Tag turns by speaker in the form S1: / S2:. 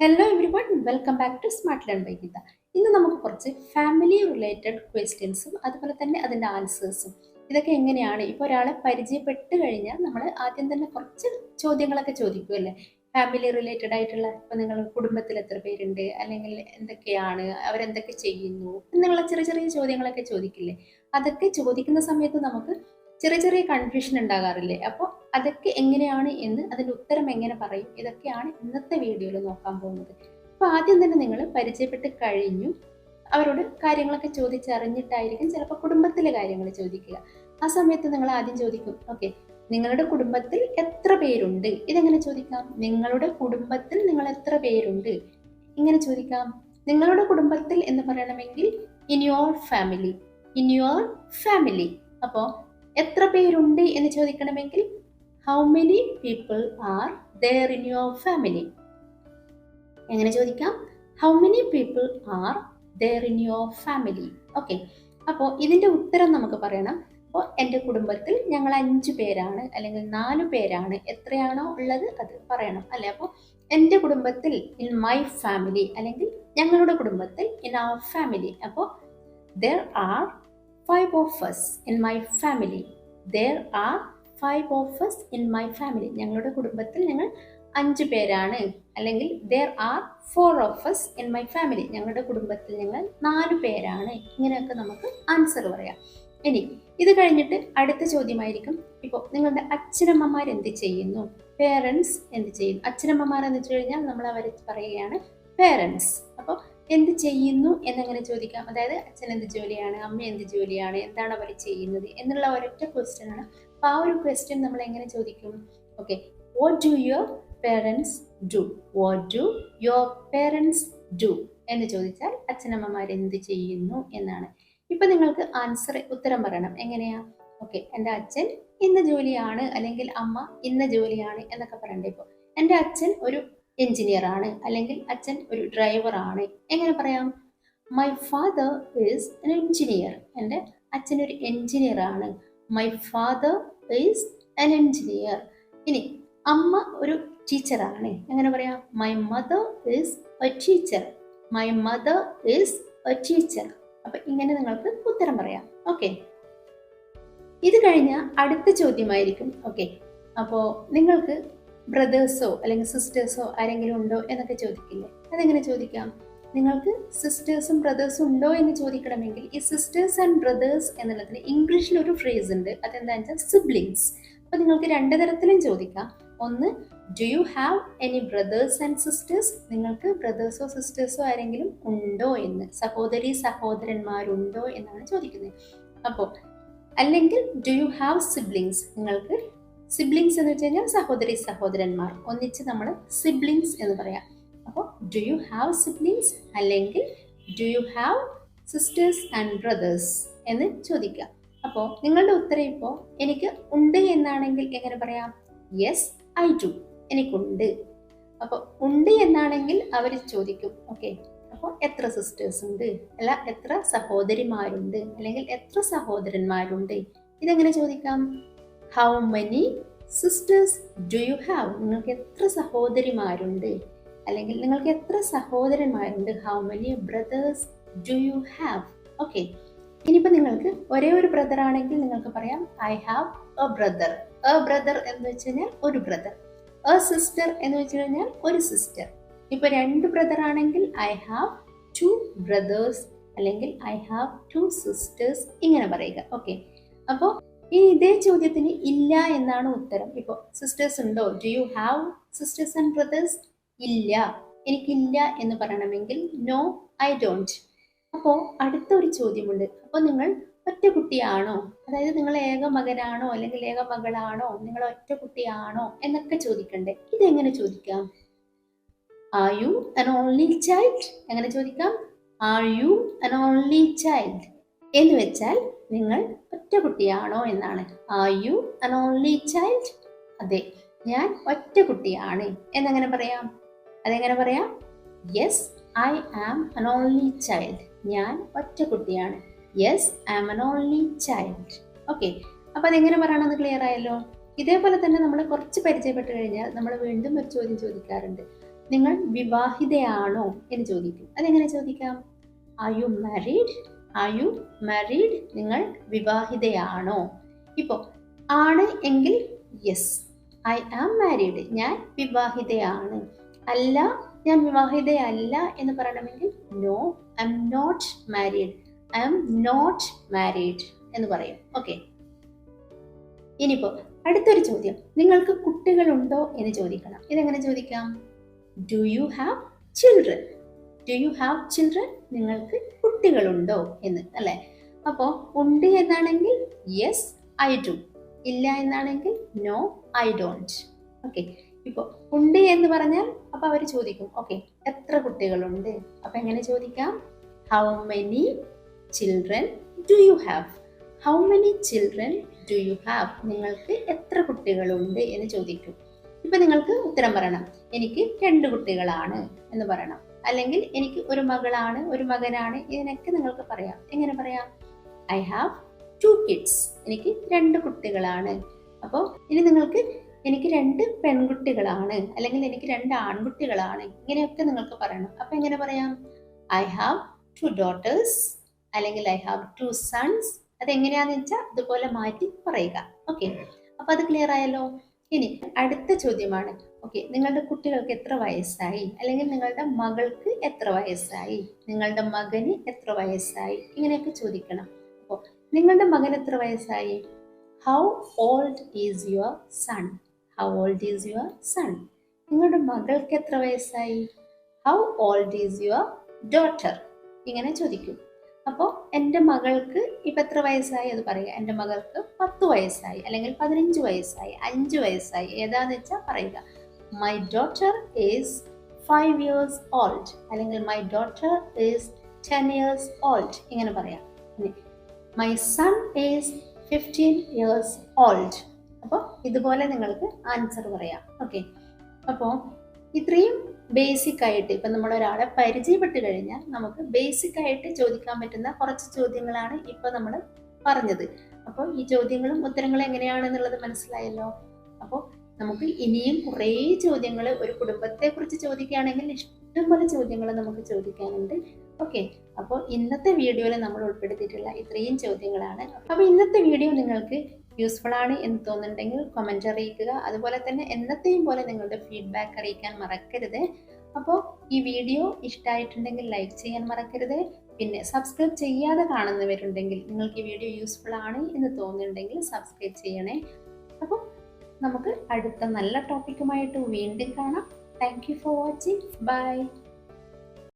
S1: Hello everyone welcome back to smart learn by Geetha ഇന്ന് നമുക്ക് കുറച്ച് ഫാമിലി റിലേറ്റഡ് ക്വസ്റ്റ്യൻസും അതുപോലെ തന്നെ അതിന്റെ ആൻസേഴ്സും ഇതൊക്കെ എങ്ങനെയാണ്? ഇപ്പോൾ ഒരാളെ പരിചയപ്പെട്ട് കഴിഞ്ഞാൽ നമ്മൾ ആദ്യം തന്നെ കുറച്ച് ചോദ്യങ്ങളൊക്കെ ചോദിക്കുമല്ലേ ഫാമിലി റിലേറ്റഡ് ആയിട്ടുള്ള ഇപ്പോൾ നിങ്ങൾ കുടുംബത്തിൽ എത്ര പേരുണ്ട്? അല്ലെങ്കിൽ എന്തൊക്കെയാണ്? അവരെന്തൊക്കെ ചെയ്യുന്നു? എന്നുള്ള ചെറിയ ചെറിയ ചോദ്യങ്ങളൊക്കെ ചോദിക്കില്ലേ? അതൊക്കെ ചോദിക്കുന്ന സമയത്ത് നമുക്ക് ചെറിയ ചെറിയ കൺഫ്യൂഷൻ ഉണ്ടാകാറില്ലേ? അപ്പോൾ അതൊക്കെ എങ്ങനെയാണ് എന്ന് അതിന്റെ ഉത്തരം എങ്ങനെ പറയും? ഇതൊക്കെയാണ് ഇന്നത്തെ വീഡിയോയിൽ നോക്കാൻ പോകുന്നത്. അപ്പോൾ ആദ്യം തന്നെ നിങ്ങൾ പരിചയപ്പെട്ട് കഴിഞ്ഞു. അവരോട് കാര്യങ്ങളൊക്കെ ചോദിച്ചറിഞ്ഞിട്ടായിരിക്കും ചിലപ്പോൾ കുടുംബത്തിലെ കാര്യങ്ങൾ ചോദിക്കുക. ആ സമയത്ത് നിങ്ങൾ ആദ്യം ചോദിക്കും ഓക്കെ നിങ്ങളുടെ കുടുംബത്തിൽ എത്ര പേരുണ്ട്? ഇതെങ്ങനെ ചോദിക്കാം? നിങ്ങളുടെ കുടുംബത്തിൽ നിങ്ങൾ എത്ര പേരുണ്ട്? ഇങ്ങനെ ചോദിക്കാം. നിങ്ങളുടെ കുടുംബത്തിൽ എന്ന് പറയണമെങ്കിൽ in your family in your family അപ്പോൾ എത്ര പേരുണ്ട് എന്ന് ചോദിക്കണമെങ്കിൽ? How many people are there in your family എങ്ങനെ ചോദിക്കാം? How many people are there in your family okay അപ്പോൾ ഇതിന്റെ ഉത്തരം നമുക്ക് പറയണം. അപ്പോൾ എന്റെ കുടുംബത്തിൽ ഞങ്ങൾ അഞ്ച് പേരാണ് അല്ലെങ്കിൽ നാല് പേരാണ്. എത്രയാണോ ഉള്ളത് അത് പറയണം അല്ലെ? അപ്പോൾ എന്റെ കുടുംബത്തിൽ ഇൻ മൈ ഫാമിലി അല്ലെങ്കിൽ ഞങ്ങളുടെ കുടുംബത്തിൽ ഇൻ ആർ ഫാമിലി അപ്പോൾ there are five of us in my family there are five of us in my family ഞങ്ങളുടെ കുടുംബത്തിൽ ഞങ്ങൾ അഞ്ച് പേരാണ്. അല്ലെങ്കിൽ there are four of us in my family ഞങ്ങളുടെ കുടുംബത്തിൽ ഞങ്ങൾ നാല് പേരാണ്. ഇങ്ങനെയൊക്കെ നമുക്ക് ആൻസർ പറയാം. ഇനി ഇത് കഴിഞ്ഞിട്ട് അടുത്ത ചോദ്യമായിരിക്കും. ഇപ്പോൾ നിങ്ങളുടെ അച്ഛനമ്മമാർ എന്ത് ചെയ്യുന്നു? പേരൻസ് എന്ത് ചെയ്യുന്നു? അച്ഛനമ്മമാർ എന്ന് വെച്ച് കഴിഞ്ഞാൽ നമ്മൾ അവരെ പറയുകയാണ് പേരൻസ് അപ്പോൾ എന്ത് ചെയ്യുന്നു എന്നങ്ങനെ ചോദിക്കാം. അതായത് അച്ഛൻ എന്ത് ജോലിയാണ് അമ്മ എന്ത് ജോലിയാണ് എന്താണ് അവർ ചെയ്യുന്നത് എന്നുള്ള ഒരൊറ്റ ക്വസ്റ്റ്യൻ ആണ്. അപ്പോൾ ആ ഒരു ക്വസ്റ്റ്യൻ നമ്മൾ എങ്ങനെ ചോദിക്കും? Okay what do your parents do what do your parents do എന്ന് ചോദിച്ചാൽ അച്ഛനമ്മമാർ എന്ത് ചെയ്യുന്നു എന്നാണ്. ഇപ്പൊ നിങ്ങൾക്ക് ആൻസർ ഉത്തരം പറയണം. എങ്ങനെയാ? ഓക്കെ എന്റെ അച്ഛൻ ഇന്ന ജോലിയാണ് അല്ലെങ്കിൽ അമ്മ ഇന്ന ജോലിയാണ് എന്നൊക്കെ പറയണ്ടേ ഇപ്പോൾ എന്റെ അച്ഛൻ ഒരു എഞ്ചിനീയർ ആണ് അല്ലെങ്കിൽ അച്ഛൻ ഒരു ഡ്രൈവർ ആണ്. എങ്ങനെ പറയാം? My father is an engineer എന്റെ അച്ഛൻ ഒരു എഞ്ചിനീയർ ആണ്. My father is an engineer ഇനി അമ്മ ഒരു ടീച്ചറാണ് എങ്ങനെ പറയാം? My mother is a teacher my mother is a teacher അപ്പൊ ഇങ്ങനെ നിങ്ങൾക്ക് ഉത്തരം പറയാം. ഓക്കെ. ഇത് കഴിഞ്ഞ അടുത്ത ചോദ്യമായിരിക്കും. ഓക്കെ. അപ്പോൾ നിങ്ങൾക്ക് ബ്രദേഴ്സോ അല്ലെങ്കിൽ സിസ്റ്റേഴ്സോ ആരെങ്കിലും ഉണ്ടോ എന്നൊക്കെ ചോദിക്കില്ലേ? അതെങ്ങനെ ചോദിക്കാം? നിങ്ങൾക്ക് സിസ്റ്റേഴ്സും ബ്രദേഴ്സും ഉണ്ടോ എന്ന് ചോദിക്കണമെങ്കിൽ ഈ സിസ്റ്റേഴ്സ് ആൻഡ് ബ്രദേഴ്സ് എന്നുള്ളതിന് ഇംഗ്ലീഷിൽ ഒരു ഫ്രേസ് ഉണ്ട്. അതെന്താണെന്ന് വെച്ചാൽ സിബ്ലിങ്സ് അപ്പോൾ നിങ്ങൾക്ക് രണ്ട് തരത്തിലും ചോദിക്കാം. ഒന്ന് do you have any brothers and sisters നിങ്ങൾക്ക് ബ്രദേഴ്സോ സിസ്റ്റേഴ്സോ ആരെങ്കിലും ഉണ്ടോ എന്ന് സഹോദരി സഹോദരന്മാരുണ്ടോ എന്നാണ് ചോദിക്കുന്നത്. അപ്പോൾ അല്ലെങ്കിൽ ഡു യു ഹാവ് സിബ്ലിങ്സ് നിങ്ങൾക്ക് സിബ്ലിങ്സ് എന്ന് വെച്ച് കഴിഞ്ഞാൽ സഹോദരി സഹോദരന്മാർ. ഒന്നിച്ച് നമ്മൾ സിബ്ലിങ്സ് എന്ന് പറയാം. അപ്പോൾ ഡു യു ഹാവ് സിബ്ലിങ്സ് അല്ലെങ്കിൽ do you have sisters and brothers എന്ന് ചോദിക്കാം അപ്പോൾ നിങ്ങളുടെ ഉത്തരം ഇപ്പോൾ എനിക്ക് ഉണ്ട് എന്നാണെങ്കിൽ എങ്ങനെ പറയാം? യെസ് ഐ ഡു എനിക്കുണ്ട്. അപ്പോൾ ഉണ്ട് എന്നാണെങ്കിൽ അവർ ചോദിക്കും. ഓക്കെ അപ്പോൾ എത്ര സിസ്റ്റേഴ്സ് ഉണ്ട്? അല്ല എത്ര സഹോദരിമാരുണ്ട്? അല്ലെങ്കിൽ എത്ര സഹോദരന്മാരുണ്ട്? ഇതെങ്ങനെ ചോദിക്കാം? How many sisters do you have നിങ്ങൾക്ക് എത്ര സഹോദരിമാരുണ്ട്? അല്ലെങ്കിൽ നിങ്ങൾക്ക് എത്ര സഹോദരന്മാരുണ്ട്? How many brothers do you have okay ഇനിയിപ്പോൾ നിങ്ങൾക്ക് ഒരേ ഒരു ബ്രദർ ആണെങ്കിൽ നിങ്ങൾക്ക് പറയാം I have a brother a brother എന്ന് വെച്ച് കഴിഞ്ഞാൽ ഒരു ബ്രദർ എ സിസ്റ്റർ എന്ന് വെച്ച് കഴിഞ്ഞാൽ ഒരു സിസ്റ്റർ ഇപ്പൊ രണ്ട് ബ്രദർ ആണെങ്കിൽ ഐ ഹാവ് ടു ബ്രദേഴ്സ് അല്ലെങ്കിൽ ഐ ഹാവ് ടു സിസ്റ്റേഴ്സ് ഇങ്ങനെ പറയുക. ഓക്കെ അപ്പോൾ ഈ ഇതേ ചോദ്യത്തിന് ഇല്ല എന്നാണ് ഉത്തരം. ഇപ്പോൾ സിസ്റ്റേഴ്സ് ഉണ്ടോ? Do you have sisters and brothers ഇല്ല. എനിക്കില്ല എന്ന് പറയണമെങ്കിൽ നോ ഐ ഡോണ്ട് അപ്പോൾ അടുത്തൊരു ചോദ്യമുണ്ട്. അപ്പോൾ നിങ്ങൾ ഒറ്റ കുട്ടിയാണോ? അതായത് നിങ്ങൾ ഏക മകനാണോ? അല്ലെങ്കിൽ ഏക മകളാണോ? നിങ്ങൾ ഒറ്റ കുട്ടിയാണോ? എന്നൊക്കെ ചോദിക്കണ്ടേ. ഇതെങ്ങനെ ചോദിക്കാം? Are you an only child എങ്ങനെ ചോദിക്കാം? Are you an only child എന്ന് വെച്ചാൽ നിങ്ങൾ ഒറ്റ കുട്ടിയാണോ എന്നാണ്. Are you an only child അതെ ഞാൻ ഒറ്റ കുട്ടിയാണ് എന്നെങ്ങനെ പറയാം. അതെങ്ങനെ പറയാം? യെസ് ഐ ആം അൻ ഓൺലി ചൈൽഡ് ഞാൻ ഒറ്റ കുട്ടിയാണ് യെസ് ഐ ആം അൻ ഓൺലി ചൈൽഡ് ഓക്കെ അപ്പോൾ അതെങ്ങനെ പറയണമെന്ന് ക്ലിയർ ആയല്ലോ? ഇതേപോലെ തന്നെ നമ്മൾ കുറച്ച് പരിചയപ്പെട്ട് കഴിഞ്ഞാൽ നമ്മൾ വീണ്ടും ഒരു ചോദ്യം ചോദിക്കാറുണ്ട്. നിങ്ങൾ വിവാഹിതയാണോ എന്ന് ചോദിക്കും. അതെങ്ങനെ ചോദിക്കാം? Are you married are you married നിങ്ങൾ വിവാഹിതയാണോ? ഇപ്പോൾ ആണ് എങ്കിൽ യെസ് ഐ ആം മാരീഡ് ഞാൻ വിവാഹിതയാണ്. അല്ല ഞാൻ വിവാഹിതയല്ല എന്ന് പറയണമെങ്കിൽ no I am not married I am not married എന്ന് പറയും. ഓക്കെ ഇനിയിപ്പോൾ അടുത്തൊരു ചോദ്യം. നിങ്ങൾക്ക് കുട്ടികളുണ്ടോ എന്ന് ചോദിക്കണം. ഇതെങ്ങനെ ചോദിക്കാം? Do you have children do you have children നിങ്ങൾക്ക് കുട്ടികളുണ്ടോ എന്ന് അല്ലേ? അപ്പോ ഉണ്ട് എന്നാണെങ്കിൽ യെസ് ഐ ഡു ഇല്ല എന്നാണെങ്കിൽ നോ ഐ ഡോണ്ട് ഓക്കെ ഇപ്പോൾ ഉണ്ട് എന്ന് പറഞ്ഞാൽ അപ്പോൾ അവർ ചോദിക്കും ഓക്കെ എത്ര കുട്ടികളുണ്ട്? അപ്പോൾ എങ്ങനെ ചോദിക്കാം? How many children do you have how many children do you have നിങ്ങൾക്ക് എത്ര കുട്ടികളുണ്ട് എന്ന് ചോദിക്കും. ഇപ്പൊ നിങ്ങൾക്ക് ഉത്തരം പറയണം. എനിക്ക് രണ്ട് കുട്ടികളാണ് എന്ന് പറയണം. അല്ലെങ്കിൽ എനിക്ക് ഒരു മകളാണ് ഒരു മകനാണ് ഇതിനൊക്കെ നിങ്ങൾക്ക് പറയാം. എങ്ങനെ പറയാം? ഐ ഹാവ് ടു കിഡ്സ് എനിക്ക് രണ്ട് കുട്ടികളാണ്. അപ്പോൾ ഇനി നിങ്ങൾക്ക് എനിക്ക് രണ്ട് പെൺകുട്ടികളാണ് അല്ലെങ്കിൽ എനിക്ക് രണ്ട് ആൺകുട്ടികളാണ് ഇങ്ങനെയൊക്കെ നിങ്ങൾക്ക് പറയണം. അപ്പൊ എങ്ങനെ പറയാം? ഐ ഹാവ് ടു ഡോട്ടേഴ്സ് അല്ലെങ്കിൽ ഐ ഹാവ് ടു സൺസ് അതെങ്ങനെയാന്ന് വെച്ചാൽ ഇതുപോലെ മാറ്റി പറയുക. ഓക്കെ അപ്പൊ അത് ക്ലിയർ ആയല്ലോ? ഇനി അടുത്ത ചോദ്യമാണ്. ഓക്കെ നിങ്ങളുടെ കുട്ടികൾക്ക് എത്ര വയസ്സായി? അല്ലെങ്കിൽ നിങ്ങളുടെ മകൾക്ക് എത്ര വയസ്സായി? നിങ്ങളുടെ മകന് എത്ര വയസ്സായി? ഇങ്ങനെയൊക്കെ ചോദിക്കണം. അപ്പോൾ നിങ്ങളുടെ മകൻ എത്ര വയസ്സായി? How old is your son how old is your son നിങ്ങളുടെ മകൾക്ക് എത്ര വയസ്സായി? How old is your daughter ഇങ്ങനെ ചോദിക്കും. അപ്പോൾ എന്റെ മകൾക്ക് ഇപ്പം എത്ര വയസ്സായി അത് പറയുക? എന്റെ മകൾക്ക് പത്ത് വയസ്സായി അല്ലെങ്കിൽ പതിനഞ്ച് വയസ്സായി അഞ്ച് വയസ്സായി ഏതാന്ന് വെച്ചാൽ പറയുക. My daughter is five years old അല്ലെങ്കിൽ my daughter is ten years old ഇങ്ങനെ പറയാം. My son is fifteen years old അപ്പോൾ ഇതുപോലെ നിങ്ങൾക്ക് ആൻസർ പറയാം. ഓക്കെ അപ്പോൾ ഇത്രയും ബേസിക് ആയിട്ട് ഇപ്പം നമ്മൾ ഒരാളെ പരിചയപ്പെട്ട് കഴിഞ്ഞാൽ നമുക്ക് ബേസിക് ആയിട്ട് ചോദിക്കാൻ പറ്റുന്ന കുറച്ച് ചോദ്യങ്ങളാണ് ഇപ്പൊ നമ്മൾ പറഞ്ഞത്. അപ്പോൾ ഈ ചോദ്യങ്ങളും ഉത്തരങ്ങളും എങ്ങനെയാണെന്നുള്ളത് മനസ്സിലായല്ലോ? അപ്പോൾ നമുക്ക് ഇനിയും കുറേ ചോദ്യങ്ങൾ ഒരു കുടുംബത്തെക്കുറിച്ച് ചോദിക്കുകയാണെങ്കിൽ ഇഷ്ടംപോലെ ചോദ്യങ്ങൾ നമുക്ക് ചോദിക്കാനുണ്ട്. ഓക്കെ അപ്പോൾ ഇന്നത്തെ വീഡിയോയിൽ നമ്മൾ ഉൾപ്പെടുത്തിയിട്ടുള്ള ഇത്രയും ചോദ്യങ്ങളാണ്. അപ്പോൾ ഇന്നത്തെ വീഡിയോ നിങ്ങൾക്ക് യൂസ്ഫുൾ ആണ് എന്ന് തോന്നുന്നുണ്ടെങ്കിൽ കമന്റ് അറിയിക്കുക. അതുപോലെ തന്നെ എന്നത്തെയും പോലെ നിങ്ങളുടെ ഫീഡ്ബാക്ക് അറിയിക്കാൻ മറക്കരുത്. അപ്പോൾ ഈ വീഡിയോ ഇഷ്ടമായിട്ടുണ്ടെങ്കിൽ ലൈക്ക് ചെയ്യാൻ മറക്കരുത്. പിന്നെ സബ്സ്ക്രൈബ് ചെയ്യാതെ കാണുന്നവരുണ്ടെങ്കിൽ നിങ്ങൾക്ക് ഈ വീഡിയോ യൂസ്ഫുൾ ആണ് എന്ന് തോന്നുന്നുണ്ടെങ്കിൽ സബ്സ്ക്രൈബ് ചെയ്യണേ. അപ്പോൾ നമുക്ക് അടുത്ത നല്ല ടോപ്പിക്കുമായിട്ട് വീണ്ടും കാണാം. Thank you for watching bye